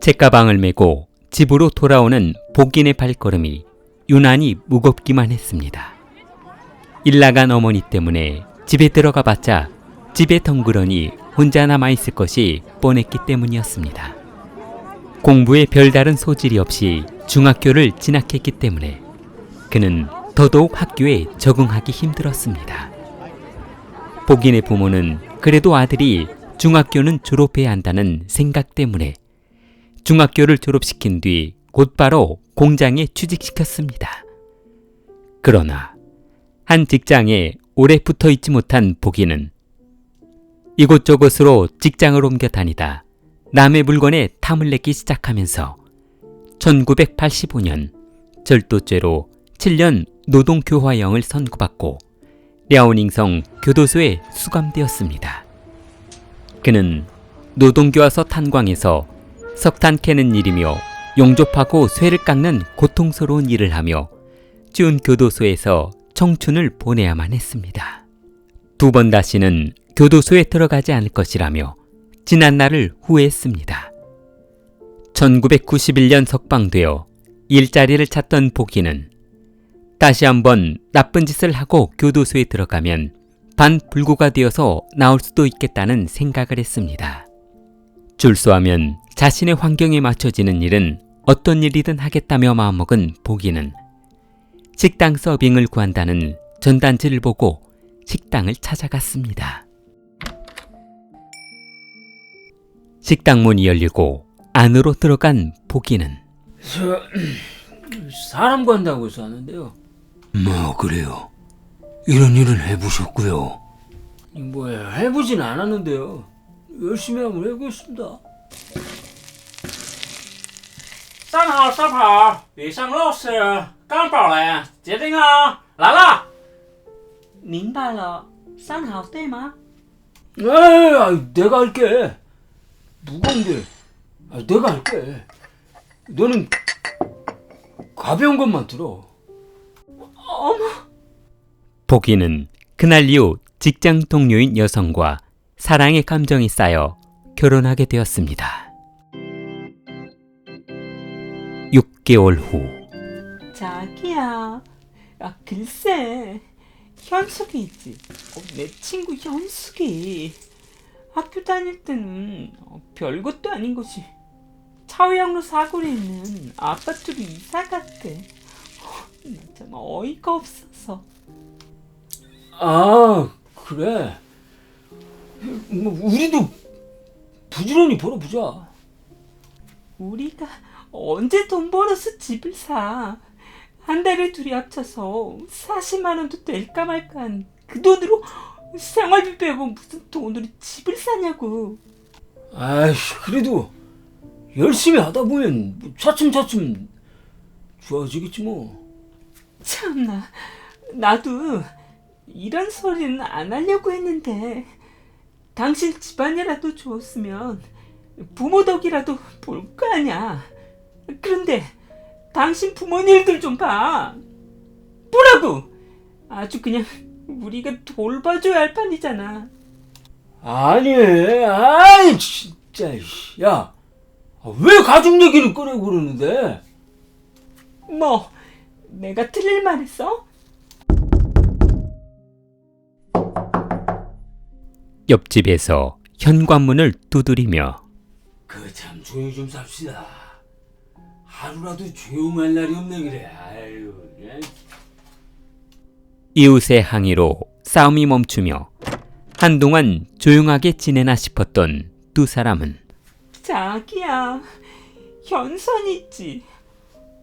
책가방을 메고 집으로 돌아오는 복인의 발걸음이 유난히 무겁기만 했습니다. 일 나간 어머니 때문에 집에 들어가 봤자 집에 덩그러니 혼자 남아 있을 것이 뻔했기 때문이었습니다. 공부에 별다른 소질이 없이 중학교를 진학했기 때문에 그는 더더욱 학교에 적응하기 힘들었습니다. 복인의 부모는 그래도 아들이 중학교는 졸업해야 한다는 생각 때문에 중학교를 졸업시킨 뒤 곧바로 공장에 취직시켰습니다. 그러나 한 직장에 오래 붙어 있지 못한 복인은 이곳저곳으로 직장을 옮겨 다니다 남의 물건에 탐을 내기 시작하면서 1985년 절도죄로 7년 노동교화형을 선고받고 랴오닝성 교도소에 수감되었습니다. 그는 노동교화소 탄광에서 석탄 캐는 일이며 용접하고 쇠를 깎는 고통스러운 일을 하며 준 교도소에서 청춘을 보내야만 했습니다. 두 번 다시는 교도소에 들어가지 않을 것이라며 지난 날을 후회했습니다. 1991년 석방되어 일자리를 찾던 복이는 다시 한번 나쁜 짓을 하고 교도소에 들어가면 반불구가 되어서 나올 수도 있겠다는 생각을 했습니다. 줄수하면 자신의 환경에 맞춰지는 일은 어떤 일이든 하겠다며 마음먹은 복이는 식당 서빙을 구한다는 전단지를 보고 식당을 찾아갔습니다. 식당 문이 열리고 안으로 들어간 복이는 저 사람 관다고 해서 하는데요. 뭐 그래요. 이런 일은 해보셨고요. 뭐야 해보진 않았는데요. 열심히 한번 해보겠습니다. 三号烧烤，比上肉是刚宝来，决定啊，来了。明白了，三好对吗？ 에이, 아이, 내가 할게. 무거운데. 아, 내가 할게. 너는 가벼운 것만 들어. 복이는 그날 이후 직장 동료인 여성과 사랑의 감정이 쌓여 결혼하게 되었습니다. 6개월 후 자기야, 아 글쎄, 현숙이 있지. 어, 내 친구 현숙이 학교 다닐 때는 어, 별것도 아닌 것이 차우양로 사거리에 있는 아파트로 이사 갔대. 어, 나참 어이가 없어서. 아, 그래. 뭐, 우리도 부지런히 벌어보자. 우리가 언제 돈 벌어서 집을 사? 한 달에 둘이 합쳐서 40만 원도 될까 말까한 그 돈으로 생활비 빼고 무슨 돈으로 집을 사냐고. 아이씨, 그래도 열심히 하다 보면 뭐 차츰차츰 좋아지겠지 뭐. 참나, 나도 이런 소리는 안 하려고 했는데 당신 집안이라도 좋았으면 부모 덕이라도 볼 거 아냐. 그런데 당신 부모님들 좀 봐. 뭐라고? 아주 그냥 우리가 돌봐줘야 할 판이잖아. 아니, 아이, 진짜, 씨. 야. 아, 왜 가족 얘기를 꺼내고 그러는데? 뭐 내가 틀릴 말 했어? 옆집에서 현관문을 두드리며 그 참 조용히 좀 삽시다. 하루라도 조용할 날이 없네 그래. 아유, 그냥. 이웃의 항의로 싸움이 멈추며 한동안 조용하게 지내나 싶었던 두 사람은 자기야 현선 있지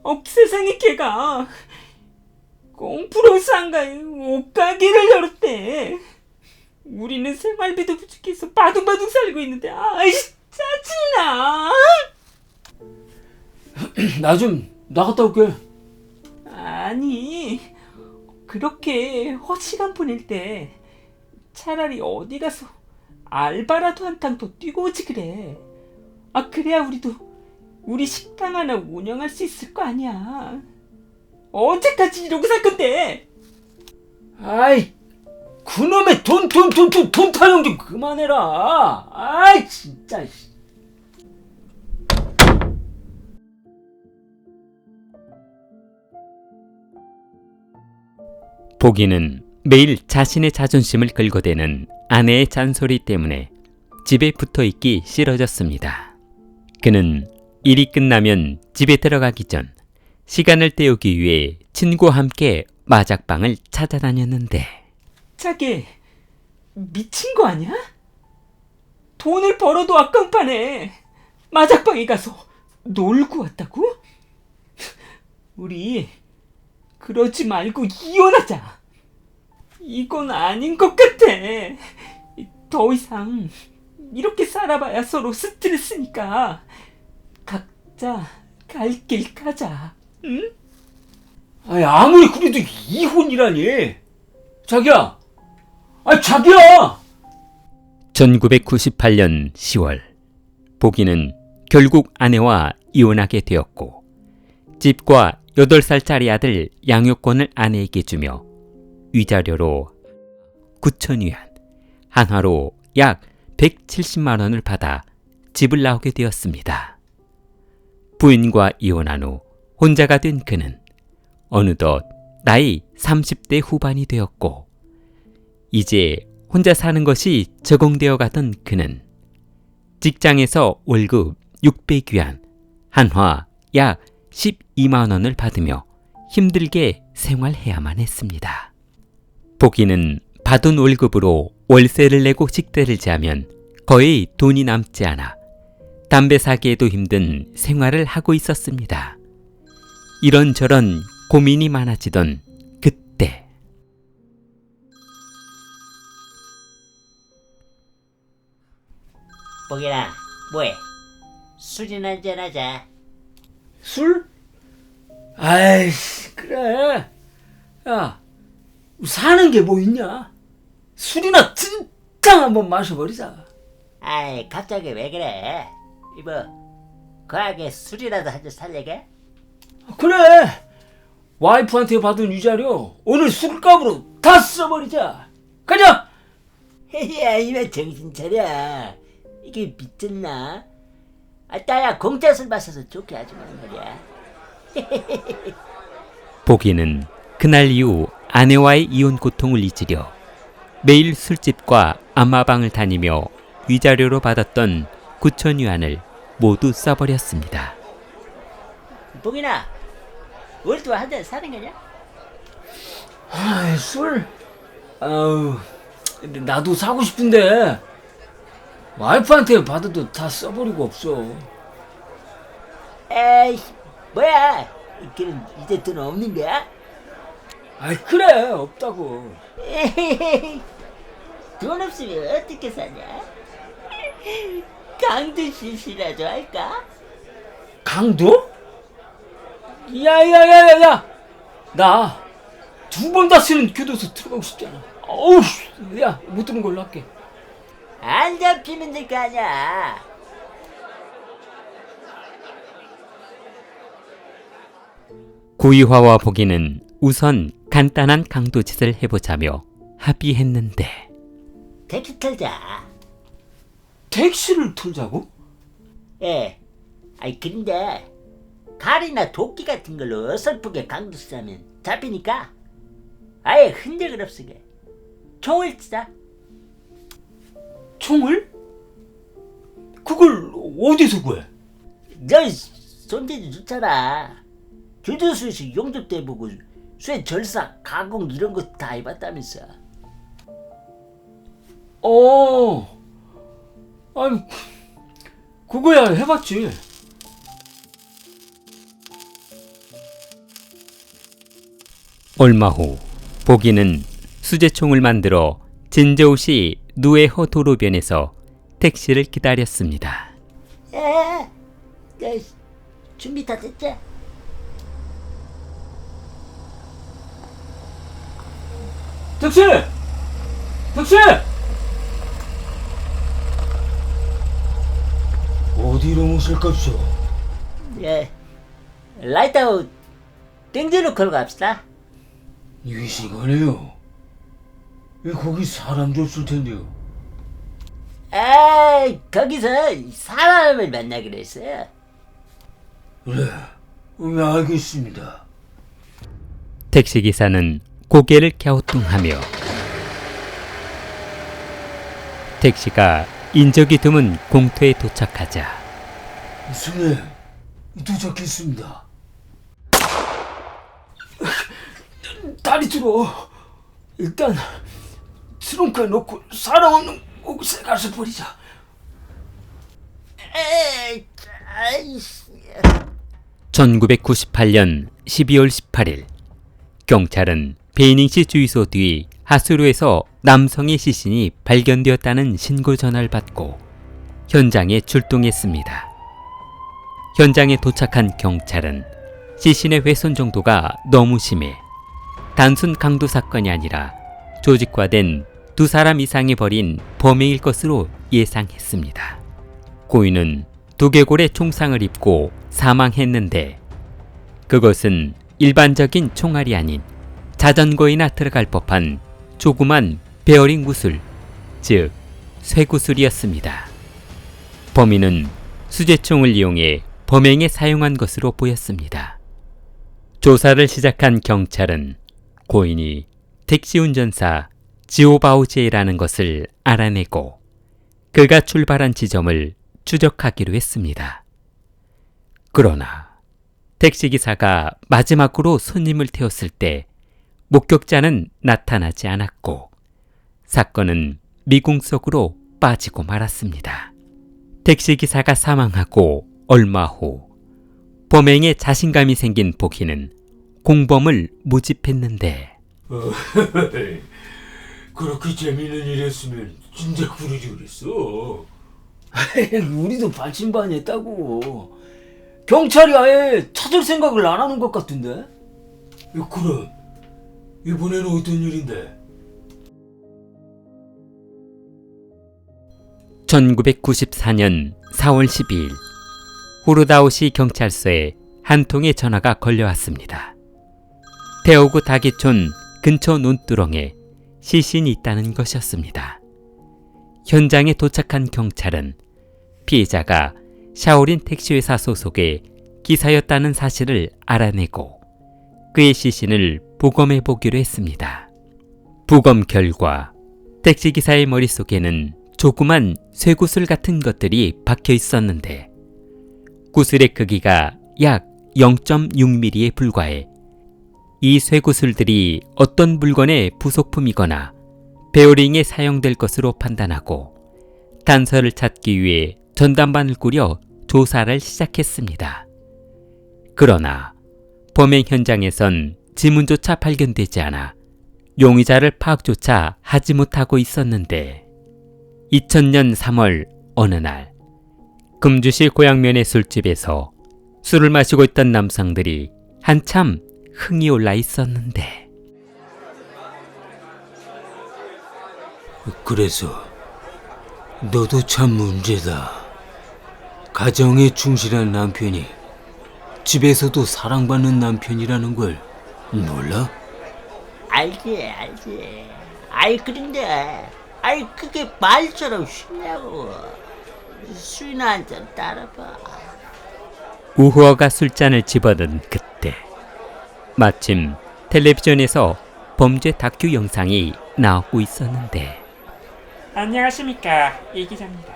업 세상에 걔가 꽁프로 상가에 옷가게를 열었대 우리는 생활비도 부족해서 바둥바둥 살고 있는데. 아이씨 짜증나. 나 좀 나갔다 올게. 아니 그렇게 헛시간 보낼 때 차라리 어디 가서 알바라도 한탕 더 뛰고 오지 그래. 아 그래야 우리도 우리 식당 하나 운영할 수 있을 거 아니야. 언제까지 이러고 살 건데? 아이, 그놈의 돈, 돈, 돈, 돈, 돈 타령 좀 그만해라. 아이, 진짜. 씨. 보기는 매일 자신의 자존심을 긁어대는 아내의 잔소리 때문에 집에 붙어 있기 싫어졌습니다. 그는 일이 끝나면 집에 들어가기 전 시간을 때우기 위해 친구와 함께 마작방을 찾아다녔는데 자기 미친 거 아니야? 돈을 벌어도 아까운 판에 마작방에 가서 놀고 왔다고? 우리 그러지 말고 이혼하자. 이건 아닌 것 같아. 더 이상 이렇게 살아봐야 서로 스트레스니까 각자 갈 길 가자. 응? 아니 아무리 그래도 이혼이라니. 자기야. 아 자기야. 1998년 10월 보기는 결국 아내와 이혼하게 되었고 집과 8살짜리 아들 양육권을 아내에게 주며 위자료로 9천 위안, 한화로 약 170만 원을 받아 집을 나오게 되었습니다. 부인과 이혼한 후 혼자가 된 그는 어느덧 나이 30대 후반이 되었고 이제 혼자 사는 것이 적응되어 가던 그는 직장에서 월급 600위안, 한화 약 12만 원을 받으며 힘들게 생활해야만 했습니다. 보기는 받은 월급으로 월세를 내고 식대를 지하면 거의 돈이 남지 않아 담배 사기에도 힘든 생활을 하고 있었습니다. 이런저런 고민이 많아지던 보기나 뭐해? 술이나 한잔 하자. 술? 아이씨 그래. 야 사는 게 뭐 있냐? 술이나 진짜 한번 마셔버리자. 아이 갑자기 왜 그래? 이거 거하게 술이라도 한 잔 살려게? 그래. 와이프한테 받은 위자료 오늘 술값으로 다 써버리자. 가자. 야 이만 정신 차려. 이게 미쳤나? 아 따야 공짜 술 마셔서 좋게 하지 마는 말이야. 보기는 그날 이후 아내와의 이혼 고통을 잊으려 매일 술집과 안마방을 다니며 위자료로 받았던 9천 위안을 모두 써버렸습니다. 보기나 우리도 한잔 사는 거냐? 아이 술. 아우. 나도 사고 싶은데 와이프한테 받아도 다 써버리고 없어. 에이 뭐야? 그럼 이제 돈 없는 거야? 아이 그래 없다고. 돈 없으면 어떻게 사냐? 강도 실시라도 할까? 강도? 야야야야야! 나 두 번 다 쓰는 교도소 들어가고 싶잖아. 어우, 야, 못 들은 걸로 할게. 안 잡히면 될 거 아니야. 구이화와 보기는 우선 간단한 강도짓을 해보자며 합의했는데 택시 털자. 택시를 털자고? 예. 아이 근데 칼이나 도끼 같은 걸로 어설프게 강도 쓰자면 잡히니까 아예 흔적을 없으게 총을 쓰자. 총을? 그걸 어디서 구해? 너 손재주 좋잖아. 교도소에서 용접도 해보고 쇠 절사, 가공 이런 거 다 해봤다면서. 어, 아니, 그거야 해봤지. 얼마 후 보기는 수제총을 만들어 진저우시 누에허 도로변에서 택시를 기다렸습니다. 에, 야, 준비 다 됐지? 택시! 택시! 어디로 모실 것이오? 예. 라이트아웃 땡겨놓고 걸고 갑시다. 이 시간에요. 이 거기 사람 줬을 텐데요. 에이, 거기서 사람을 만나기로 했어요. 그래, 음, 알겠습니다. 택시기사는 고개를 갸우뚱하며 택시가 인적이 드문 공터에 도착하자 승혜, 도착했습니다. 다리 들어. 일단 트렁크에 넣고 사람 없는 곳에 가서 버리자. 에이, 아이씨. 1998년 12월 18일 경찰은 베이닝시 주유소 뒤 하수로에서 남성의 시신이 발견되었다는 신고 전화를 받고 현장에 출동했습니다. 현장에 도착한 경찰은 시신의 훼손 정도가 너무 심해 단순 강도 사건이 아니라 조직화된 두 사람 이상이 벌인 범행일 것으로 예상했습니다. 고인은 두개골에 총상을 입고 사망했는데 그것은 일반적인 총알이 아닌 자전거이나 들어갈 법한 조그만 베어링 구슬, 즉 쇠구슬이었습니다. 범인은 수제총을 이용해 범행에 사용한 것으로 보였습니다. 조사를 시작한 경찰은 고인이 택시 운전사 지오바우제라는 것을 알아내고 그가 출발한 지점을 추적하기로 했습니다. 그러나 택시기사가 마지막으로 손님을 태웠을 때 목격자는 나타나지 않았고 사건은 미궁 속으로 빠지고 말았습니다. 택시기사가 사망하고 얼마 후 범행에 자신감이 생긴 복희는 공범을 모집했는데 그렇게 재밌는 일 했으면 진작 그러지 그랬어. 우리도 반신반의 했다고. 경찰이 아예 찾을 생각을 안 하는 것 같은데? 그럼 이번에는 어떤 일인데? 1994년 4월 12일 후르다오시 경찰서에 한 통의 전화가 걸려왔습니다. 태오구 다기촌 근처 논두렁에 시신이 있다는 것이었습니다. 현장에 도착한 경찰은 피해자가 샤오린 택시회사 소속의 기사였다는 사실을 알아내고 그의 시신을 부검해 보기로 했습니다. 부검 결과 택시기사의 머릿속에는 조그만 쇠구슬 같은 것들이 박혀 있었는데 구슬의 크기가 약 0.6mm에 불과해 이 쇠구슬들이 어떤 물건의 부속품이거나 베어링에 사용될 것으로 판단하고 단서를 찾기 위해 전담반을 꾸려 조사를 시작했습니다. 그러나 범행 현장에선 지문조차 발견되지 않아 용의자를 파악조차 하지 못하고 있었는데 2000년 3월 어느 날 금주시 고양면의 술집에서 술을 마시고 있던 남성들이 한참 흥이 올라 있었는데 그래서 너도 참 문제다. 가정에 충실한 남편이 집에서도 사랑받는 남편이라는 걸 몰라? 알지, 알지. 아이, 그런데, 아이, 그게 말처럼 쉽냐고. 술이나 한잔 따라봐. 우후어가 술잔을 집어든 그때 마침 텔레비전에서 범죄 다큐 영상이 나오고 있었는데 안녕하십니까 이 기자입니다.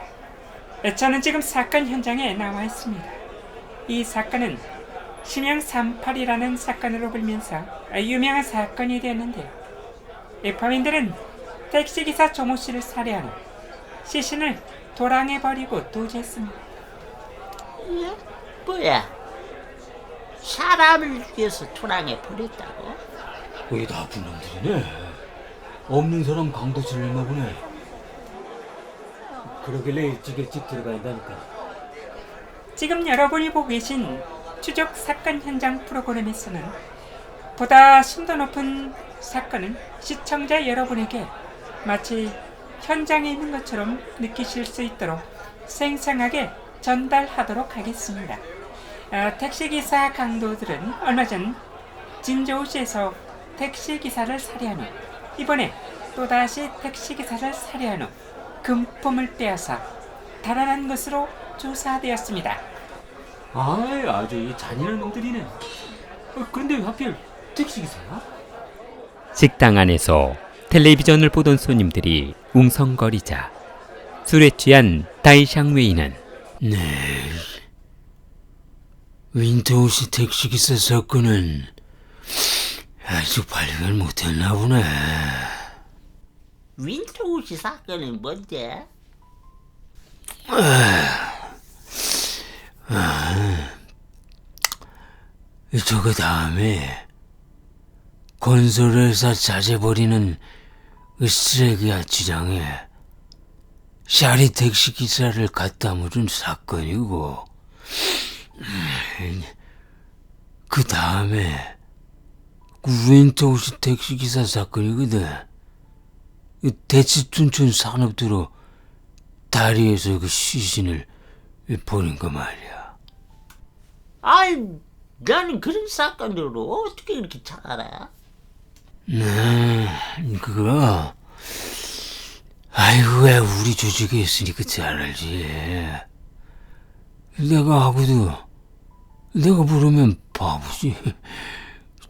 저는 지금 사건 현장에 나와 있습니다. 이 사건은 심양 38이라는 사건으로 불면서 유명한 사건이 되었는데요. 이 범인들은 택시기사 조모 씨를 살해한 후 시신을 도랑에 버리고 도주했습니다. 뭐야? 사람을 죽여서 토랑에 버렸다고? 왜 나쁜 놈들이네. 없는 사람 강도 질렸나 보네. 그러길래 일찍 일찍 들어가야 한다니까. 지금 여러분이 보고 계신 추적 사건 현장 프로그램에서는 보다 심도 높은 사건을 시청자 여러분에게 마치 현장에 있는 것처럼 느끼실 수 있도록 생생하게 전달하도록 하겠습니다. 어, 택시기사 강도들은 얼마 전 진저우시에서 택시기사를 살해한 후 이번에 또다시 택시기사를 살해한 후 금품을 떼어서 달아난 것으로 조사되었습니다. 아이, 아주 이 잔인한 놈들이네. 어, 그런데 왜 하필 택시기사야? 식당 안에서 텔레비전을 보던 손님들이 웅성거리자 술에 취한 다이샹웨이는 네. 윈도우스 택시기사 사건은 아직 발견 못했나 보네. 윈도우즈 사건은 뭔데? 저거 다음에 건설회사 자재버리는 그 쓰레기 야치장에 샤리 택시 기사를 갖다 물은 사건이고 음, 그 다음에 그 윈도우스 택시 기사 사건이거든. 이 대치춘천 산업도로 다리에서 그 시신을 버린 거 말이야. 아이, 나는 그런 사건들을 어떻게 이렇게 잘 알아? 네, 그거. 아이고, 왜 우리 조직에 있으니까 잘 알지. 내가 하고도, 내가 부르면 바보지.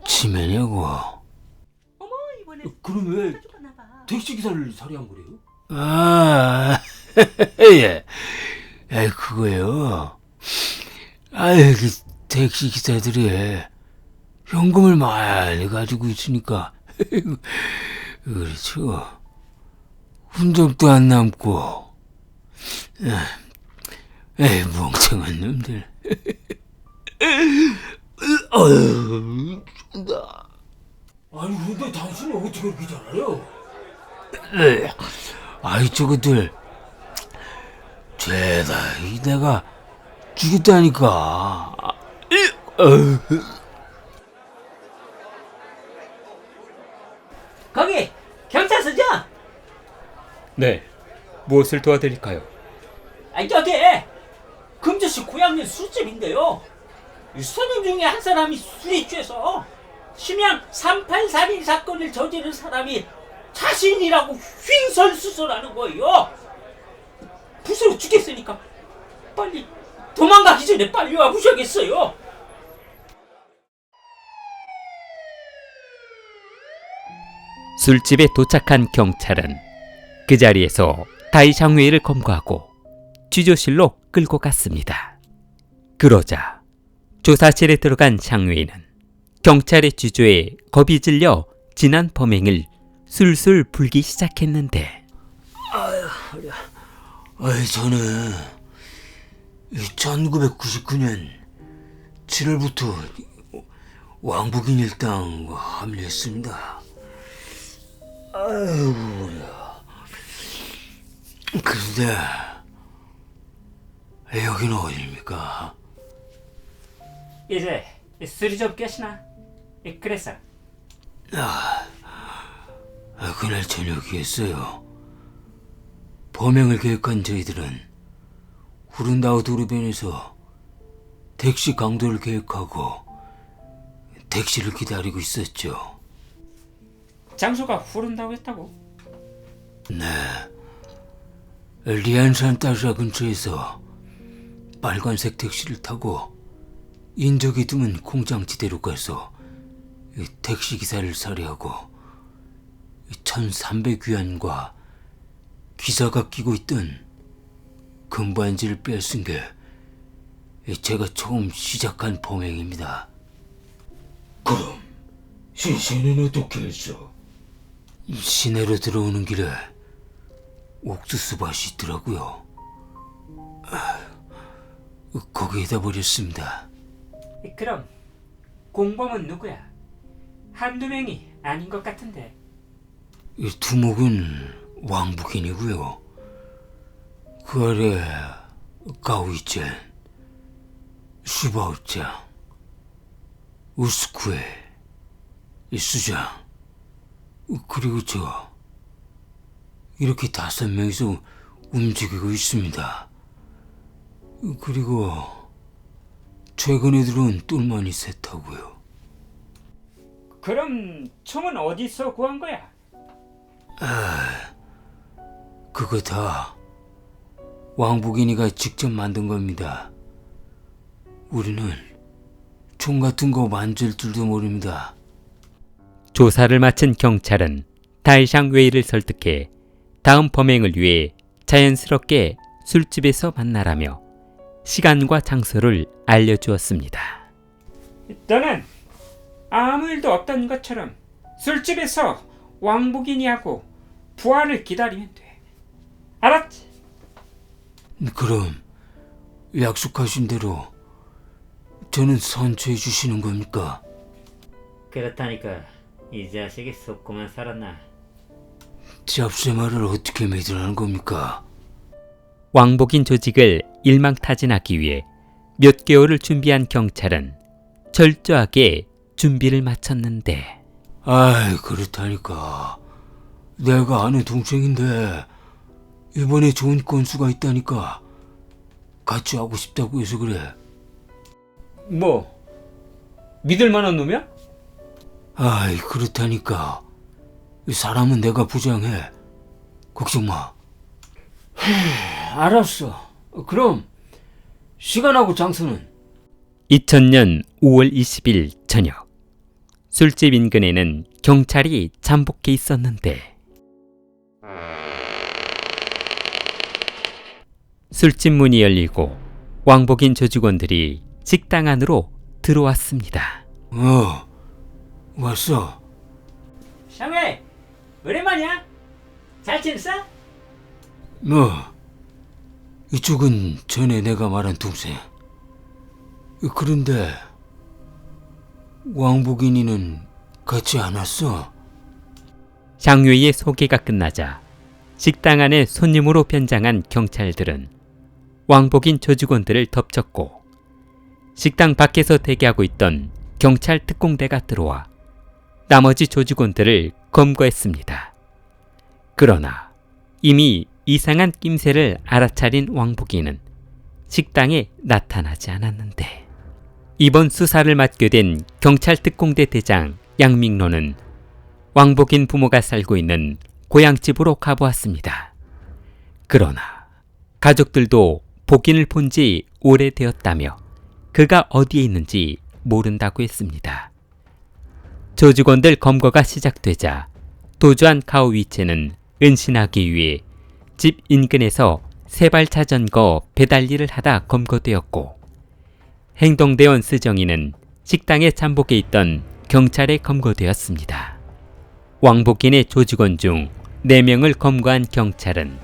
치매냐고. 그럼 왜 택시 기사를 살해한 거래요? 아, 예. 아, 그거요. 아이, 그 택시 기사들이 현금을 많이 가지고 있으니까. 그렇죠. 흔적도 안 남고. 에이, 멍청한 놈들. 어휴, 죽다. 아니 근데 당신이 어떻게 그렇게 잘 알아요? 에이, 아이 저것들 죄다 이 내가 죽였다니까 어휴. 거기 경찰서죠? 네, 무엇을 도와드릴까요? 아 저기 금주씨 고향인 술집인데요. 이 손님 중에 한 사람이 술에 취해서 심양 38 살인 사건을 저지른 사람이 자신이라고 횡설수설하는 거예요. 부스러 죽겠으니까 빨리 도망가기 전에 빨리 와보셔야겠어요. 술집에 도착한 경찰은 그 자리에서 다이샹웨이를 검거하고 취조실로 끌고 갔습니다. 그러자 조사실에 들어간 샹웨이는 경찰의 취조에 겁이 질려 지난 범행을 술술 불기 시작했는데. 아이 저는 1999년 7월부터 왕복인 일당 합류했습니다. 아이고야. 그런데 여기는 어디입니까? 이제 술이 좀 깨시나? 그래서 아, 그날 저녁이었어요. 범행을 계획한 저희들은 후른다우 도로변에서 택시 강도를 계획하고 택시를 기다리고 있었죠. 장소가 후른다고 했다고. 네. 리안산 따샤 근처에서 빨간색 택시를 타고 인적이 드문 공장지대로 가서 이 택시 기사를 살해하고 1,300위안과 기사가 끼고 있던 금반지를 뺏은 게 제가 처음 시작한 범행입니다. 그럼 시신은 어떻게 했어? 시내로 들어오는 길에 옥수수 밭이 있더라고요. 아, 거기에다 버렸습니다. 그럼 공범은 누구야? 한두 명이 아닌 것 같은데. 이 두목은 왕복인이고요. 그 아래 가오이젠, 슈바오짱, 우스쿠에, 이 수장, 그리고 저 이렇게 다섯 명이서 움직이고 있습니다. 그리고 최근에 들어온 똘마니 셋하고요. 그럼 총은 어디서 구한 거야? 그거 다 왕복인이가 직접 만든 겁니다. 우리는 총 같은 거 만질 줄도 모릅니다. 조사를 마친 경찰은 다이샹 웨이를 설득해 다음 범행을 위해 자연스럽게 술집에서 만나라며 시간과 장소를 알려주었습니다. 너는 아무 일도 없던 것처럼 술집에서 왕복인이하고 부활을 기다리면 돼. 알았지? 그럼 약속하신 대로 저는 선처해 주시는 겁니까? 그렇다니까 이 자식이 속고만 살았나. 잡새 말을 어떻게 믿으라는 겁니까? 왕복인 조직을 일망타진하기 위해 몇 개월을 준비한 경찰은 철저하게 준비를 마쳤는데. 아이 그렇다니까. 내가 아는 동생인데 이번에 좋은 건수가 있다니까 같이 하고 싶다고 해서 그래. 뭐 믿을 만한 놈이야? 아이 그렇다니까. 사람은 내가 부장해. 걱정 마 알았어. 그럼 시간하고 장소는 2000년 5월 20일 저녁 술집 인근에는 경찰이 잠복해 있었는데 술집 문이 열리고 왕복인 조직원들이 식당 안으로 들어왔습니다. 어 왔어 샹웨 오랜만이야? 잘 지냈어? 뭐 이쪽은 전에 내가 말한 동생 그런데 왕복인이는 안 왔어? 장유의 소개가 끝나자 식당 안에 손님으로 변장한 경찰들은 왕복인 조직원들을 덮쳤고 식당 밖에서 대기하고 있던 경찰 특공대가 들어와 나머지 조직원들을 검거했습니다. 그러나 이미 이상한 낌새를 알아차린 왕복인은 식당에 나타나지 않았는데 이번 수사를 맡게 된 경찰 특공대 대장 양민로는 왕복인 부모가 살고 있는 고향집으로 가보았습니다. 그러나 가족들도 복인을 본 지 오래되었다며 그가 어디에 있는지 모른다고 했습니다. 조직원들 검거가 시작되자 도주한 가오 위체는 은신하기 위해 집 인근에서 세발 자전거 배달 일을 하다 검거되었고 행동대원 스정이는 식당에 잠복해 있던 경찰에 검거되었습니다. 왕복인의 조직원 중 4명을 검거한 경찰은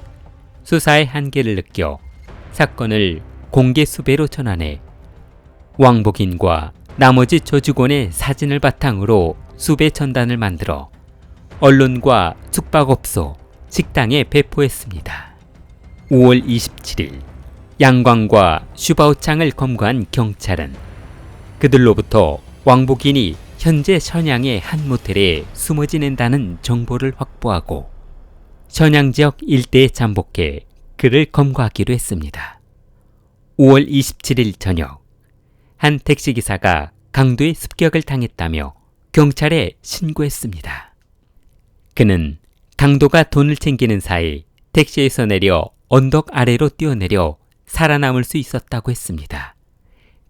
수사의 한계를 느껴 사건을 공개 수배로 전환해 왕복인과 나머지 조직원의 사진을 바탕으로 수배 전단을 만들어 언론과 숙박업소, 식당에 배포했습니다. 5월 27일 양광과 슈바오창을 검거한 경찰은 그들로부터 왕복인이 현재 선양의 한 모텔에 숨어 지낸다는 정보를 확보하고 선양 지역 일대에 잠복해 그를 검거하기로 했습니다. 5월 27일 저녁 한 택시기사가 강도의 습격을 당했다며 경찰에 신고했습니다. 그는 강도가 돈을 챙기는 사이 택시에서 내려 언덕 아래로 뛰어내려 살아남을 수 있었다고 했습니다.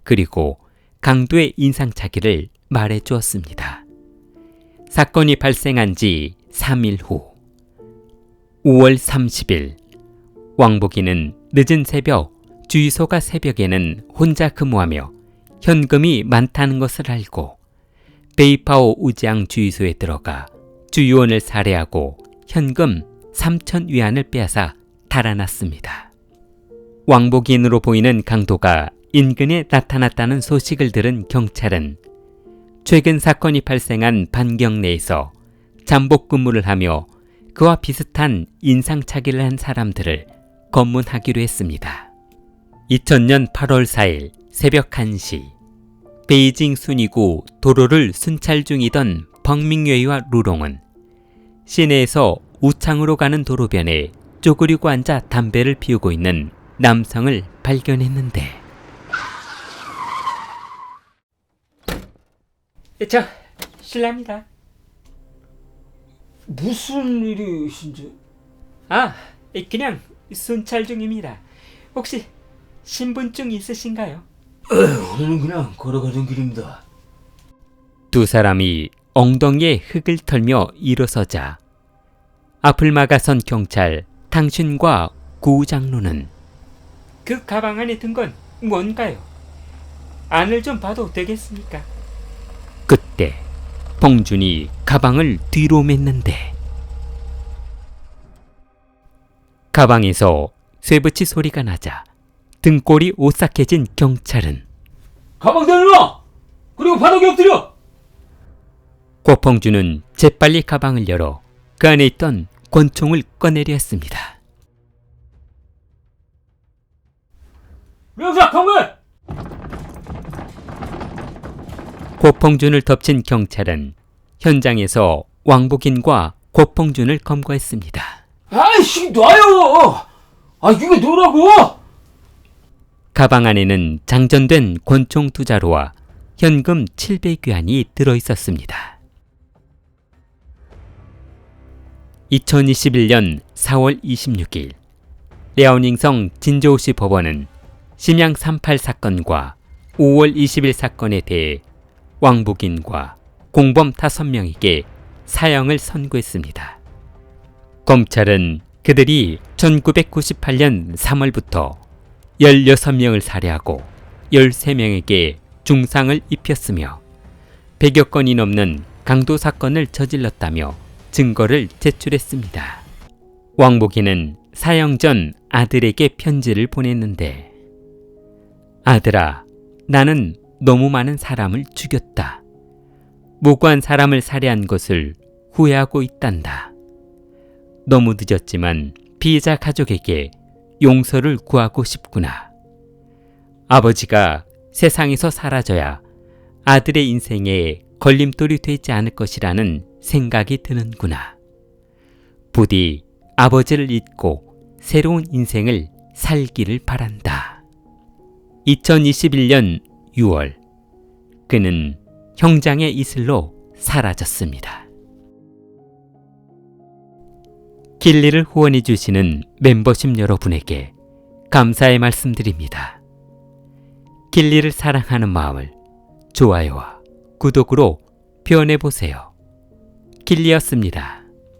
그리고 강도의 인상착의를 말해 주었습니다. 사건이 발생한 지 3일 후 5월 30일 왕복이는 늦은 새벽 주유소가 새벽에는 혼자 근무하며 현금이 많다는 것을 알고 베이파오 우지앙 주유소에 들어가 주유원을 살해하고 현금 3천 위안을 빼앗아 달아났습니다. 왕복인으로 보이는 강도가 인근에 나타났다는 소식을 들은 경찰은 최근 사건이 발생한 반경 내에서 잠복 근무를 하며 그와 비슷한 인상착의를 한 사람들을 검문하기로 했습니다. 2000년 8월 4일 새벽 1시 베이징 순이구 도로를 순찰 중이던 벙밍웨이와 루롱은 시내에서 우창으로 가는 도로변에 쪼그리고 앉아 담배를 피우고 있는 남성을 발견했는데 저 실례합니다. 무슨 일이신지 아, 그냥 순찰 중입니다. 혹시 신분증 있으신가요? 오늘은 그냥 걸어가던 길입니다 두 사람이 엉덩이에 흙을 털며 일어서자 앞을 막아선 경찰 당신과 구 장로는 그 가방 안에 든 건 뭔가요? 안을 좀 봐도 되겠습니까? 그때 봉준이 가방을 뒤로 맸는데 가방에서 쇠붙이 소리가 나자 등골이 오싹해진 경찰은 가방 내놔! 그리고 바닥에 엎드려! 고펑준은 재빨리 가방을 열어 그 안에 있던 권총을 꺼내려 했습니다. 명사 통과해! 고펑준을 덮친 경찰은 현장에서 왕복인과 고펑준을 검거했습니다. 아이씨, 놔요! 아, 이게 뭐라고! 가방 안에는 장전된 권총 두 자루와 현금 700위안이 들어 있었습니다. 2021년 4월 26일 랴오닝성 진저우시 법원은 심양 38 사건과 5월 20일 사건에 대해 왕복인과 공범 5명에게 사형을 선고했습니다. 검찰은 그들이 1998년 3월부터 16명을 살해하고 13명에게 중상을 입혔으며 100여 건이 넘는 강도 사건을 저질렀다며 증거를 제출했습니다. 왕복이는 사형 전 아들에게 편지를 보냈는데 아들아, 나는 너무 많은 사람을 죽였다. 무고한 사람을 살해한 것을 후회하고 있단다. 너무 늦었지만 피해자 가족에게 용서를 구하고 싶구나. 아버지가 세상에서 사라져야 아들의 인생에 걸림돌이 되지 않을 것이라는 생각이 드는구나. 부디 아버지를 잊고 새로운 인생을 살기를 바란다. 2021년 6월, 그는 형장의 이슬로 사라졌습니다. 길리를 후원해 주시는 멤버십 여러분에게 감사의 말씀드립니다. 길리를 사랑하는 마음을 좋아요와 구독으로 표현해 보세요. 길리였습니다.